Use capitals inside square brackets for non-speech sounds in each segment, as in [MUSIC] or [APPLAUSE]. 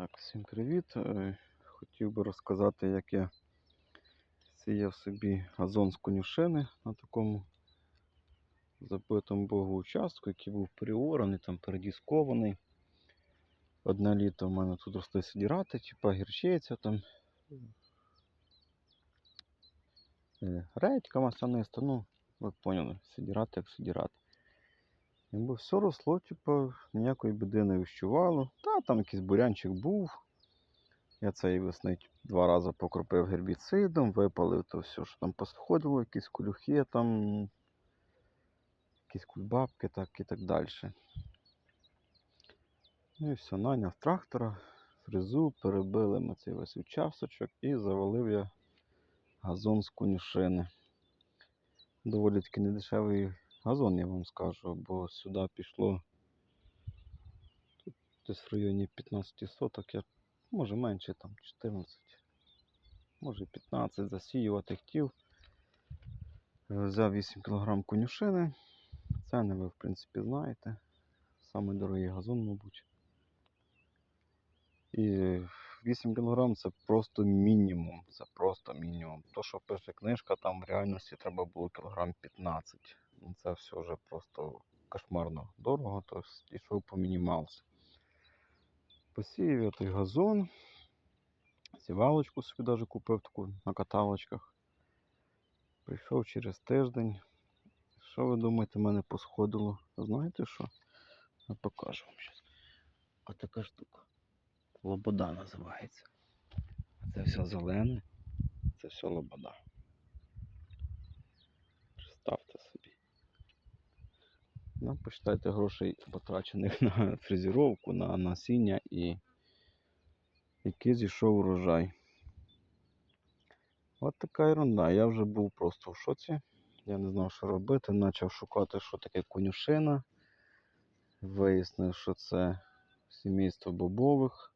Так, всім привіт. Е, Хотів би розказати, як я сіяв собі газон з конюшини на такому забитому богу участку, який був переораний, там передіскований. Одне літо в мене тут росли сидірати, типа гірчиця там. е, Редька масаниста, ну, ви поняли, сидірати як сидірати. Якби все росло, типу, ніякої біди не вищувало. Та там якийсь бурянчик був. Я цієї весни два рази покропив гербіцидом, випалив то все, що там посходило, якісь колюхи там, якісь кульбабки, так і так далі. Ну і все, наняв трактора, фрезу, перебили ми цей весь участочок і завалив я газон з конюшини. Доволі таки недешевий газон, я вам скажу, бо сюди пішло тут десь в районі 15 соток, я, може менше там 14, може 15 засіювати хотів. Е, Взяв 8 кг конюшини. Ціни ви, в принципі, знаєте. Самий дорогий газон, мабуть. І 8 кг це просто мінімум. Це просто мінімум. То, що пише книжка, там в реальності треба було кілограм 15. Це все вже просто кошмарно дорого, то йшов по мінімалці. Посіяв я той газон. Сівалочку собі навіть купив таку на каталочках. Прийшов через тиждень. Що ви думаєте, мене посходило? Знаєте що? Я покажу вам зараз. Отака штука. Лобода називається. Це все зелене, це все лобода. Представте. Ну, посчитайте грошей потрачених [LAUGHS] на фрезеровку, на насіння і який зійшов урожай. От така ерунда. Я вже був просто в шоці. Я не знав, що робити. Почав шукати, що таке конюшина. Вияснив, що це сімейство бобових.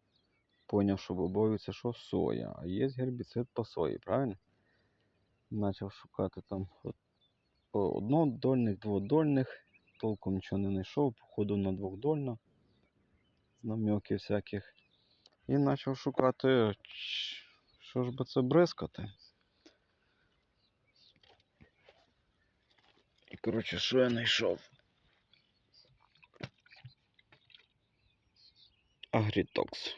Поняв, що бобові це що соя, а є гербіцид по сої, правильно? Почав шукати там однодольних, дводольних. Толком нічого не знайшов, походу на двохдольно. З намьоків всяких. І почав шукати, що ж би це бризкати. І коротше, що я знайшов? Агрітокс.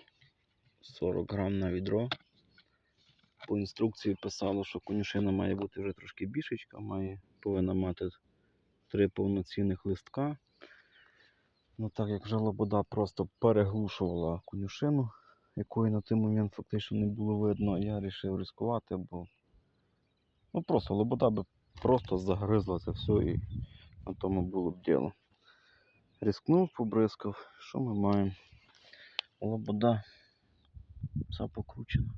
40 грам на відро. По інструкції писало, що конюшина має бути вже трошки більшечка, має, повинна мати три повноцінних листка. Ну так як вже лобода просто переглушувала конюшину, якої на той момент фактично не було видно, я вирішив ризикувати, бо ну просто лобода би просто загризла це все і на тому було б діло. Рискнув, побризкав. Що ми маємо? Лобода вся покручена.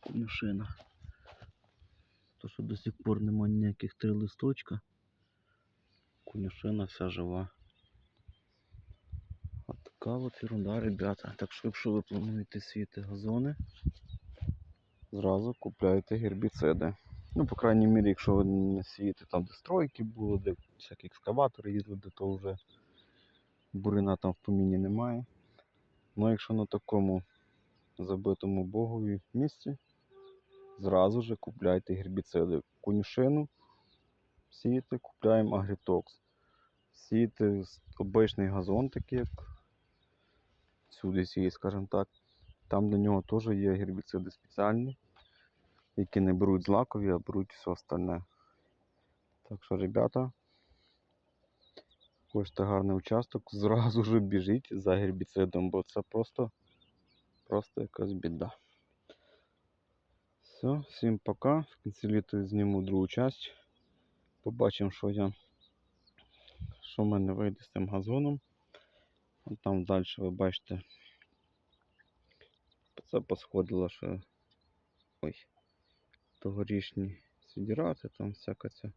Конюшина. Що до сих пор немає ніяких три листочка. Конюшина вся жива. От така от ерунда, ребята. Так що, якщо ви плануєте сіяти газони, зразу купляйте гербіциди. Ну, по крайній мірі, якщо ви не сієте там, де стройки були, де всякі екскаватори їздили, де то вже бурина там в поміні немає. Ну, якщо на такому забитому богові місці, зразу же купляйте гербіциди. Конюшину сієте, купляємо агрітокс. Сієте з- обичний газон, такий як всюди сіє, скажімо так. Там для нього теж є гербіциди спеціальні, які не беруть злакові, а беруть все остальне. Так що, ребята, хочете гарний участок, зразу ж біжіть за гербіцидом, бо це просто, просто якась біда. Все, всім пока. В кінці літа зніму другу часть. Побачимо, що я, що в мене вийде з цим газоном. От там далі ви бачите. Це посходило, що ой, тогорічні сідірати, там всяка ця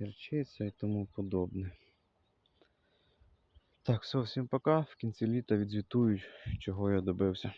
гірчиця і тому подобне. Так, все, всім пока. В кінці літа відзвітую, чого я добився.